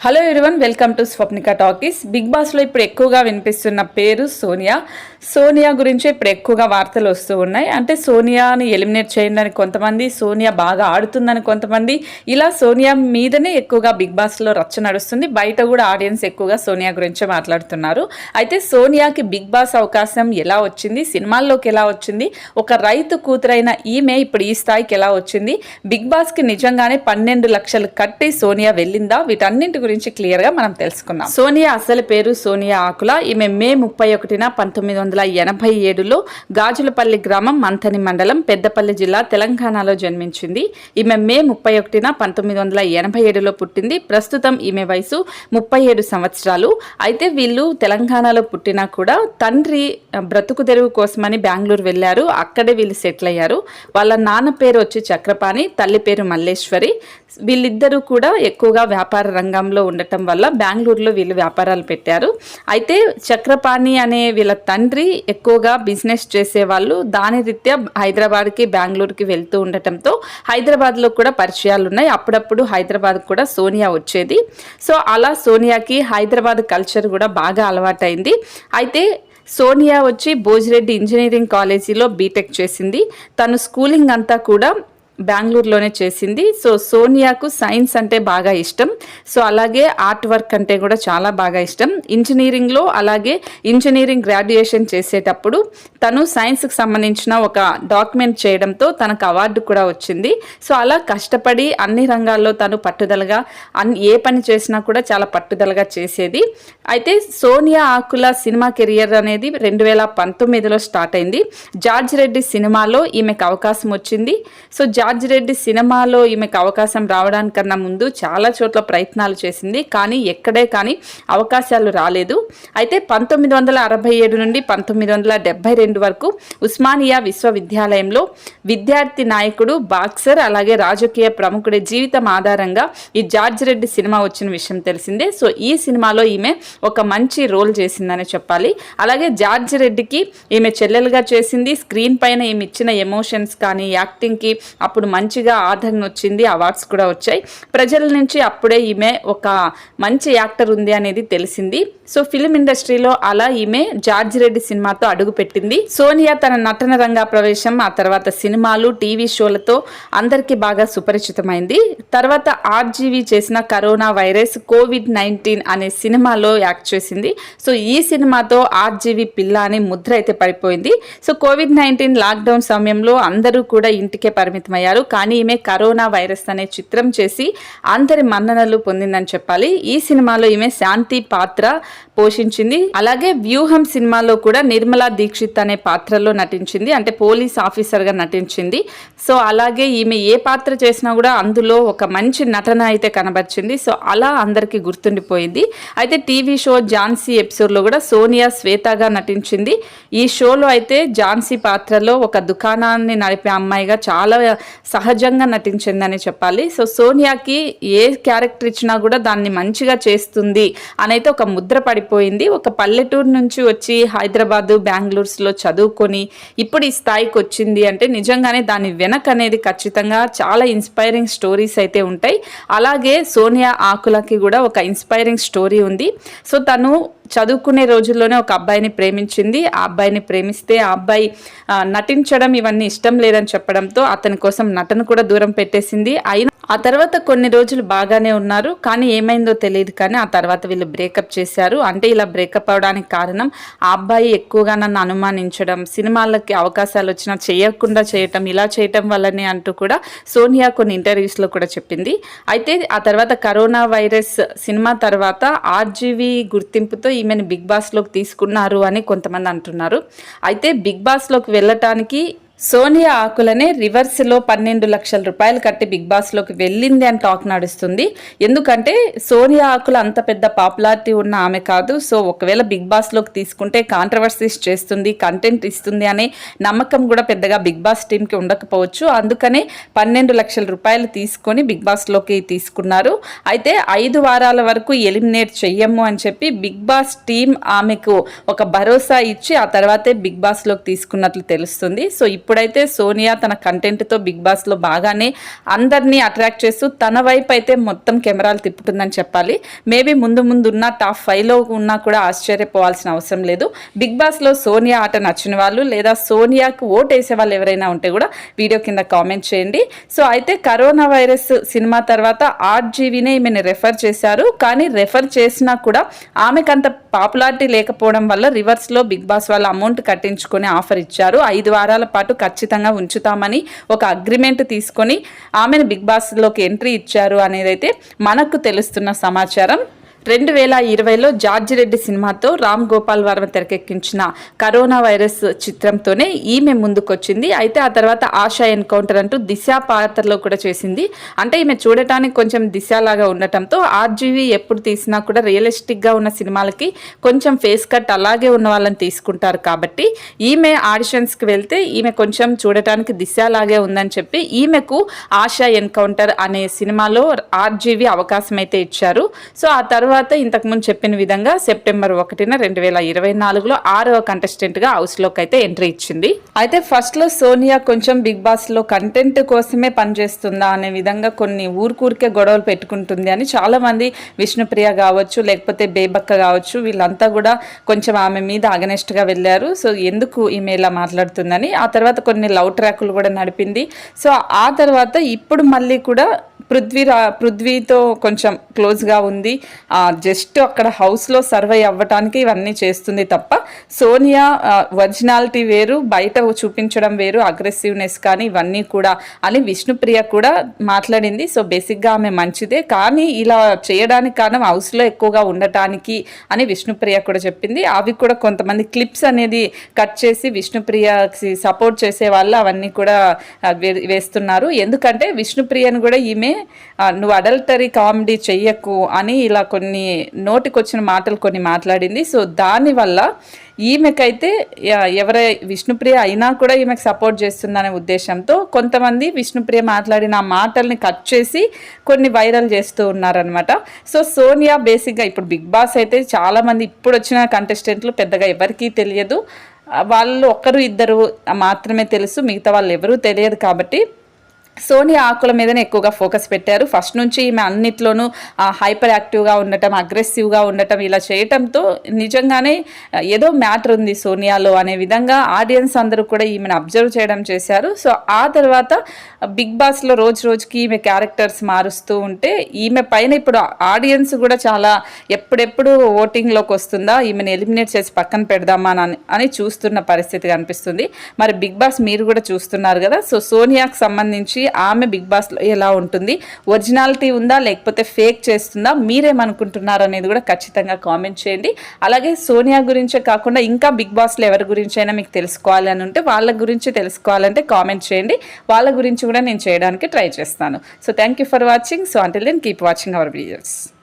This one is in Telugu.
Hello everyone welcome to Swapnika talkies big బాస్లో ఇప్పుడు ఎక్కువగా వినిపిస్తున్న పేరు సోనియా. సోనియా గురించి ఇప్పుడు ఎక్కువగా వార్తలు వస్తూ ఉన్నాయి. అంటే సోనియాని ఎలిమినేట్ చేయండి కొంతమంది సోనియా బాగా ఆడుతుందని కొంతమంది ఇలా సోనియా మీదనే ఎక్కువగా బిగ్ బాస్లో రచ్చ నడుస్తుంది. బయట కూడా ఆడియన్స్ ఎక్కువగా సోనియా గురించే మాట్లాడుతున్నారు. అయితే సోనియాకి బిగ్ బాస్ అవకాశం ఎలా వచ్చింది? సినిమాల్లోకి ఎలా వచ్చింది? ఒక రైతు కూతురైన ఈమె ఇప్పుడు ఈ స్థాయికి ఎలా వచ్చింది? బిగ్ బాస్కి నిజంగానే పన్నెండు లక్షలు కట్టి సోనియా వెళ్ళిందా? వీటన్నింటి గురించి క్లియర్గా మనం తెలుసుకుందాం. సోనియా అసలు పేరు సోనియా ఆకుల. ఈమె మే ముప్పై ఒకటిన పంతొమ్మిది వందల ఎనభై ఏడులో గాజులపల్లి గ్రామం మంథని మండలం పెద్దపల్లి జిల్లా తెలంగాణలో జన్మించింది. ఈమె మే ముప్పై ఒకటిన పంతొమ్మిది వందల ఎనభై ఏడులో పుట్టింది. ప్రస్తుతం ఈమె వయసు ముప్పై ఏడు సంవత్సరాలు. అయితే వీళ్ళు తెలంగాణలో పుట్టినా కూడా తండ్రి బ్రతుకు తెరువు కోసమని బెంగళూరు వెళ్ళారు. అక్కడే వీళ్ళు సెటిల్ అయ్యారు. వాళ్ళ నాన్న పేరు వచ్చి చక్రపాణి తల్లి పేరు మల్లేశ్వరి. వీళ్ళిద్దరూ కూడా ఎక్కువగా వ్యాపార రంగంలో ఉండటం వల్ల బెంగళూరులో వీళ్ళు వ్యాపారాలు పెట్టారు. అయితే చక్రపాణి అనే వీళ్ళ తండ్రి ఎక్కువగా బిజినెస్ చేసేవాళ్ళు. దాని రీత్యా హైదరాబాద్కి బెంగళూరుకి వెళ్తూ ఉండటంతో హైదరాబాద్లో కూడా పరిచయాలు ఉన్నాయి అప్పుడప్పుడు హైదరాబాద్ కూడా సోనియా వచ్చేది. సో అలా సోనియాకి హైదరాబాద్ కల్చర్ కూడా బాగా అలవాటైంది. అయితే సోనియా వచ్చి భోజిరెడ్డి ఇంజనీరింగ్ కాలేజీలో బీటెక్ చేసింది. తను స్కూలింగ్ అంతా కూడా బెంగళూరులోనే చేసింది. సో సోనియాకు సైన్స్ అంటే బాగా ఇష్టం. సో అలాగే ఆర్ట్ వర్క్ అంటే కూడా చాలా బాగా ఇష్టం. ఇంజనీరింగ్లో అలాగే ఇంజనీరింగ్ గ్రాడ్యుయేషన్ చేసేటప్పుడు తను సైన్స్కి సంబంధించిన ఒక డాక్యుమెంట్ చేయడంతో తనకు అవార్డు కూడా వచ్చింది. సో అలా కష్టపడి అన్ని రంగాల్లో తను పట్టుదలగా అన్ ఏ పని చేసినా కూడా చాలా పట్టుదలగా చేసేది. అయితే సోనియా ఆకుల సినిమా కెరియర్ అనేది రెండు వేల పంతొమ్మిదిలో స్టార్ట్ అయింది. జార్జ్ రెడ్డి సినిమాలో ఈమెకు అవకాశం వచ్చింది. సో జార్జ్ రెడ్డి సినిమాలో ఈమెకు అవకాశం రావడానికన్నా ముందు చాలా చోట్ల ప్రయత్నాలు చేసింది కానీ ఎక్కడే కానీ అవకాశాలు రాలేదు. అయితే పంతొమ్మిది వందల అరవై ఏడు నుండి పంతొమ్మిది వందల డెబ్బై రెండు వరకు ఉస్మానియా విశ్వవిద్యాలయంలో విద్యార్థి నాయకుడు బాక్సర్ అలాగే రాజకీయ ప్రముఖుడి జీవితం ఆధారంగా ఈ జార్జ్ రెడ్డి సినిమా వచ్చిన విషయం తెలిసిందే. సో ఈ సినిమాలో ఈమె ఒక మంచి రోల్ చేసిందని చెప్పాలి. అలాగే జార్జ్ రెడ్డికి ఈమె చెల్లెలుగా చేసింది స్క్రీన్ పైన ఈమె ఇచ్చిన ఎమోషన్స్ కానీ యాక్టింగ్కి అప్పుడు మంచిగా ఆదరణ వచ్చింది అవార్డ్స్ కూడా వచ్చాయి. ప్రజల నుంచి అప్పుడే ఈమె ఒక మంచి యాక్టర్ ఉంది అనేది తెలిసింది. సో ఫిలిం ఇండస్ట్రీలో అలా ఈమె జార్జ్ రెడ్డి సినిమాతో అడుగుపెట్టింది సోనియా తన నటన రంగ ప్రవేశం ఆ తర్వాత సినిమాలు టీవీ షోలతో అందరికీ బాగా సుపరిచితమైంది. తర్వాత ఆర్జీవి చేసిన కరోనా వైరస్ కోవిడ్ నైన్టీన్ అనే సినిమాలో యాక్ట్ చేసింది. సో ఈ సినిమాతో ఆర్జీవి పిల్ల అనే ముద్ర అయితే పడిపోయింది. సో కోవిడ్ నైన్టీన్ లాక్డౌన్ సమయంలో అందరూ కూడా ఇంటికే పరిమితమయ్యారు. కానీ ఈమె కరోనా వైరస్ అనే చిత్రం చేసి అందరి మన్ననలు పొందిందని చెప్పాలి. ఈ సినిమాలో ఈమె శాంతి పాత్ర పోషించింది. అలాగే వ్యూహం సినిమాలో కూడా నిర్మలా దీక్షిత్ అనే పాత్రలో నటించింది. అంటే పోలీస్ ఆఫీసర్గా నటించింది. సో అలాగే ఈమె ఏ పాత్ర చేసినా కూడా అందులో ఒక మంచి నటన అయితే కనబరిచింది. సో అలా అందరికీ గుర్తుండిపోయింది. అయితే టీవీ షో ఝాన్సీ ఎపిసోడ్లో కూడా సోనియా శ్వేతగా నటించింది. ఈ షోలో అయితే ఝాన్సీ పాత్రలో ఒక దుకాణాన్ని నడిపే అమ్మాయిగా చాలా సహజంగా నటించిందని చెప్పాలి. సో సోనియాకి ఏ క్యారెక్టర్ ఇచ్చినా కూడా దాన్ని మంచిగా చేస్తుంది అనైతే ఒక ముద్ర పడిపోయింది. ఒక పల్లెటూరు నుంచి వచ్చి హైదరాబాదు బెంగళూరులో చదువుకొని ఇప్పుడు ఈ స్థాయికి వచ్చింది అంటే నిజంగానే దాని వెనక అనేది ఖచ్చితంగా చాలా ఇన్స్పైరింగ్ స్టోరీస్ అయితే ఉంటాయి. అలాగే సోనియా ఆకులకి కూడా ఒక ఇన్స్పైరింగ్ స్టోరీ ఉంది. సో తను చదువుకునే రోజుల్లోనే ఒక అబ్బాయిని ప్రేమించింది. ఆ అబ్బాయిని ప్రేమిస్తే ఆ అబ్బాయి నటించడం ఇవన్నీ ఇష్టం లేదని చెప్పడంతో అతని కోసం నటన కూడా దూరం పెట్టేసింది. అయినా ఆ తర్వాత కొన్ని రోజులు బాగానే ఉన్నారు. కానీ ఏమైందో తెలియదు కానీ ఆ తర్వాత వీళ్ళు బ్రేకప్ చేశారు. అంటే ఇలా బ్రేకప్ అవడానికి కారణం ఆ అబ్బాయి ఎక్కువగా నన్ను అనుమానించడం సినిమాలకి అవకాశాలు వచ్చినా చేయకుండా చేయటం ఇలా చేయటం వల్లనే అంటూ కూడా సోనియా కొన్ని ఇంటర్వ్యూస్లో కూడా చెప్పింది. అయితే ఆ తర్వాత కరోనా వైరస్ సినిమా తర్వాత ఆర్జీవి గుర్తింపుతో ఈమెను బిగ్ బాస్లోకి తీసుకున్నారు అని కొంతమంది అంటున్నారు. అయితే బిగ్ బాస్లోకి వెళ్ళటానికి సోనియా ఆకులనే రివర్స్లో పన్నెండు లక్షల రూపాయలు కట్టి బిగ్ బాస్లోకి వెళ్ళింది అని టాక్ నడుస్తుంది. ఎందుకంటే సోనియా ఆకుల అంత పెద్ద పాపులారిటీ ఉన్న ఆమె కాదు. సో ఒకవేళ బిగ్ బాస్లోకి తీసుకుంటే కాంట్రవర్సీస్ చేస్తుంది కంటెంట్ ఇస్తుంది అనే నమ్మకం కూడా పెద్దగా బిగ్ బాస్ టీంకి ఉండకపోవచ్చు. అందుకనే పన్నెండు లక్షల రూపాయలు తీసుకొని బిగ్ బాస్లోకి తీసుకున్నారు. అయితే ఐదు వారాల వరకు ఎలిమినేట్ చెయ్యము అని చెప్పి బిగ్ బాస్ టీం ఆమెకు ఒక భరోసా ఇచ్చి ఆ తర్వాతే బిగ్ బాస్లోకి తీసుకున్నట్లు తెలుస్తుంది. సో ఇప్పుడైతే సోనియా తన కంటెంట్తో బిగ్ బాస్లో బాగానే అందరినీ అట్రాక్ట్ చేస్తూ తన వైపు అయితే మొత్తం కెమెరాలు తిప్పుతుందని చెప్పాలి. మేబీ ముందు ముందు ఉన్న టాప్ ఫైవ్లో ఉన్నా కూడా ఆశ్చర్యపోవాల్సిన అవసరం లేదు. బిగ్ బాస్లో సోనియా ఆట నచ్చిన వాళ్ళు లేదా సోనియాకు ఓట్ వేసే వాళ్ళు ఎవరైనా ఉంటే కూడా వీడియో కింద కామెంట్ చేయండి. సో అయితే కరోనా వైరస్ సినిమా తర్వాత ఆర్ట్ జీవినే ఈమెను రెఫర్ చేశారు. కానీ రెఫర్ చేసినా కూడా ఆమెకంత పాపులారిటీ లేకపోవడం వల్ల రివర్స్లో బిగ్ బాస్ వాళ్ళ అమౌంట్ కట్టించుకొని ఆఫర్ ఇచ్చారు. ఐదు వారాల పాటు ఖచ్చితంగా ఉంచుతామని ఒక అగ్రిమెంట్ తీసుకొని ఆమెను బిగ్ బాస్లోకి ఎంట్రీ ఇచ్చారు అనేది అయితే మనకు తెలుస్తున్న సమాచారం. రెండు వేల ఇరవైలో జార్జి రెడ్డి సినిమాతో రామ్ గోపాల్ వర్మ తెరకెక్కించిన కరోనా వైరస్ చిత్రంతోనే ఈమె ముందుకొచ్చింది. అయితే ఆ తర్వాత ఆశా ఎన్కౌంటర్ అంటూ దిశ పాత్రలో కూడా చేసింది. అంటే ఈమె చూడటానికి కొంచెం దిశలాగా ఉండటంతో ఆర్జీవి ఎప్పుడు తీసినా కూడా రియలిస్టిక్గా ఉన్న సినిమాలకి కొంచెం ఫేస్ కట్ అలాగే ఉన్న వాళ్ళని తీసుకుంటారు కాబట్టి ఈమె ఆడిషన్స్కి వెళ్తే ఈమె కొంచెం చూడటానికి దిశలాగే ఉందని చెప్పి ఈమెకు ఆశా ఎన్కౌంటర్ అనే సినిమాలో ఆర్జీవి అవకాశం అయితే ఇచ్చారు. సో ఆ తర్వాత తర్వాత ఇంతకుముందు చెప్పిన విధంగా సెప్టెంబర్ ఒకటిన రెండు వేల ఇరవై నాలుగులో ఆరవ కంటెస్టెంట్గా హౌస్లోకి అయితే ఎంట్రీ ఇచ్చింది. అయితే ఫస్ట్లో సోనియా కొంచెం బిగ్ బాస్లో కంటెంట్ కోసమే పనిచేస్తుందా అనే విధంగా కొన్ని ఊరికూరికే గొడవలు పెట్టుకుంటుంది అని చాలామంది విష్ణుప్రియ కావచ్చు లేకపోతే బేబక్క కావచ్చు వీళ్ళంతా కూడా కొంచెం ఆమె మీద అగనెస్ట్గా వెళ్ళారు. సో ఎందుకు ఈమె ఇలా మాట్లాడుతుందని ఆ తర్వాత కొన్ని లవ్ ట్రాకులు కూడా నడిపింది. సో ఆ తర్వాత ఇప్పుడు మళ్ళీ కూడా పృథ్వీ పృథ్వీతో కొంచెం క్లోజ్గా ఉంది. జస్ట్ అక్కడ హౌస్లో సర్వై అవ్వటానికి ఇవన్నీ చేస్తుంది తప్ప సోనియా ఒరిజినాలిటీ వేరు బయట చూపించడం వేరు అగ్రెసివ్నెస్ కానీ ఇవన్నీ కూడా. అని విష్ణుప్రియ కూడా మాట్లాడింది. సో బేసిక్గా ఆమె మంచిదే. కానీ ఇలా చేయడానికి కారణం హౌస్లో ఎక్కువగా ఉండటానికి అని విష్ణుప్రియ కూడా చెప్పింది. అవి కూడా కొంతమంది క్లిప్స్ అనేది కట్ చేసి విష్ణుప్రియకి సపోర్ట్ చేసే వాళ్ళు అవన్నీ కూడా వేస్తున్నారు. ఎందుకంటే విష్ణుప్రియను కూడా ఈమె నువ్వు అడల్టరీ కామెడీ చెయ్యకు అని ఇలా కొన్ని నోటికొచ్చిన మాటలు కొన్ని మాట్లాడింది. సో దానివల్ల ఈమెకైతే ఎవరై విష్ణుప్రియ అయినా కూడా ఈమెకు సపోర్ట్ చేస్తుందనే ఉద్దేశంతో కొంతమంది విష్ణుప్రియ మాట్లాడిన మాటల్ని కట్ చేసి కొన్ని వైరల్ చేస్తూ ఉన్నారనమాట సో సోనియా బేసిక్గా ఇప్పుడు బిగ్ బాస్ అయితే చాలామంది ఇప్పుడు వచ్చిన కంటెస్టెంట్లు పెద్దగా ఎవరికీ తెలియదు. వాళ్ళు ఒక్కరు ఇద్దరు మాత్రమే తెలుసు మిగతా వాళ్ళు ఎవరూ తెలియదు కాబట్టి సోనియా ఆకుల మీదనే ఎక్కువగా ఫోకస్ పెట్టారు. ఫస్ట్ నుంచి ఈమె అన్నిట్లోనూ హైపర్ యాక్టివ్గా ఉండటం అగ్రెసివ్గా ఉండటం ఇలా చేయటంతో నిజంగానే ఏదో మ్యాటర్ ఉంది సోనియాలో అనే విధంగా ఆడియన్స్ అందరూ కూడా ఈమెను అబ్జర్వ్ చేయడం చేశారు. సో ఆ తర్వాత బిగ్ బాస్లో రోజు రోజుకి ఈమె క్యారెక్టర్స్ మారుస్తూ ఉంటే ఈమె పైన ఇప్పుడు ఆడియన్స్ కూడా చాలా ఎప్పుడెప్పుడు ఓటింగ్లోకి వస్తుందా ఈమెను ఎలిమినేట్ చేసి పక్కన పెడదామా అని అని చూస్తున్న పరిస్థితి కనిపిస్తుంది. మరి బిగ్ బాస్ మీరు కూడా చూస్తున్నారు కదా సో సోనియాకు సంబంధించి ఆమె బిగ్ బాస్లో ఎలా ఉంటుంది? ఒరిజినాలిటీ ఉందా? లేకపోతే ఫేక్ చేస్తుందా? మీరేమనుకుంటున్నారు అనేది కూడా ఖచ్చితంగా కామెంట్ చేయండి. అలాగే సోనియా గురించే కాకుండా ఇంకా బిగ్ బాస్లో ఎవరి గురించి అయినా మీకు తెలుసుకోవాలి అని ఉంటే వాళ్ళ గురించి తెలుసుకోవాలంటే కామెంట్ చేయండి. వాళ్ళ గురించి కూడా నేను చేయడానికి ట్రై చేస్తాను. So thank you for watching so until then keep watching our videos